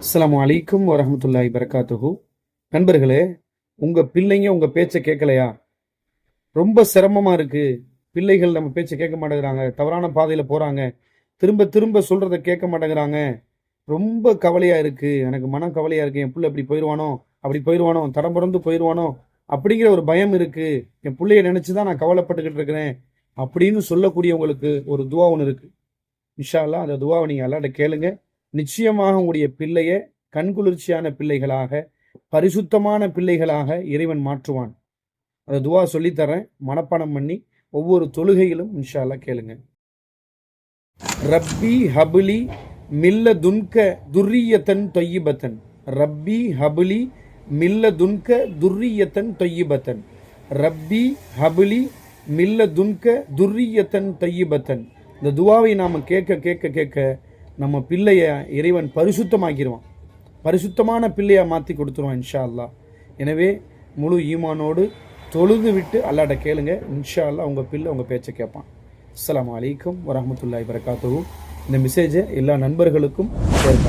அஸ்லாம் அலைக்கும் வரமத்துல்லாஹி வரகாத்துஹு. நண்பர்களே உங்கள் பிள்ளைங்க உங்கள் பேச்சை கேட்கலையா? ரொம்ப சிரமமாக இருக்குது பிள்ளைகள் நம்ம பேச்சை கேட்க மாட்டேங்கிறாங்க. தவறான பாதையில் போகிறாங்க திரும்ப திரும்ப சொல்கிறத கேட்க மாட்டேங்கிறாங்க. ரொம்ப கவலையாக இருக்குது எனக்கு மன கவலையாக இருக்குது என் பிள்ளை இப்படி போயிடுவானோ அப்படி போயிடுவானோ தடம் பிறந்து போயிடுவானோ அப்படிங்கிற ஒரு பயம் இருக்குது என் பிள்ளைய நினச்சி தான் நான் கவலைப்பட்டுக்கிட்டு இருக்கிறேன். அப்படின்னு சொல்லக்கூடியவங்களுக்கு ஒரு துவா ஒன்று இருக்குது இன்ஷால்லாம் அந்த துவாவை நீங்கள் எல்லாட்ட கேளுங்கள் நிச்சயமாக உங்களுடைய பிள்ளைய கண்குளிர்ச்சியான பிள்ளைகளாக பரிசுத்தமான பிள்ளைகளாக இறைவன் மாற்றுவான். அந்த துவா சொல்லித்தரேன். மனப்பாடம் பண்ணி ஒவ்வொரு தொழுகையிலும் இன்ஷால்லா கேளுங்க. ரப்பி ஹபுலி மில்ல துன்க துர்ரியத்தன் தொய்யிபத்தன். ரப்பி ஹபுலி மில்ல துன்க துர்ரியத்தன் தொய்யிபத்தன். ரப்பி ஹபுலி மில்ல துன்க துர்ரியத்தன் தொய்யிபத்தன். இந்த துவாவை நாம் கேட்க கேட்க கேட்க நம்ம பிள்ளைய இறைவன் பரிசுத்தமாக்கிடுவான். பரிசுத்தமான பிள்ளையை மாற்றி கொடுத்துருவான் இன்ஷா அல்லா எனவே முழு ஈமானோடு தொழுது விட்டு அல்லாட்ட கேளுங்க இன்ஷா அல்லா உங்கள் பிள்ளை உங்கள் பேச்சை கேட்பான். அஸ்லாம் அலைக்கும் வரமத்துல்லாய் வரகாத்துஹு இந்த மெசேஜை எல்லா நண்பர்களுக்கும் ஷேர்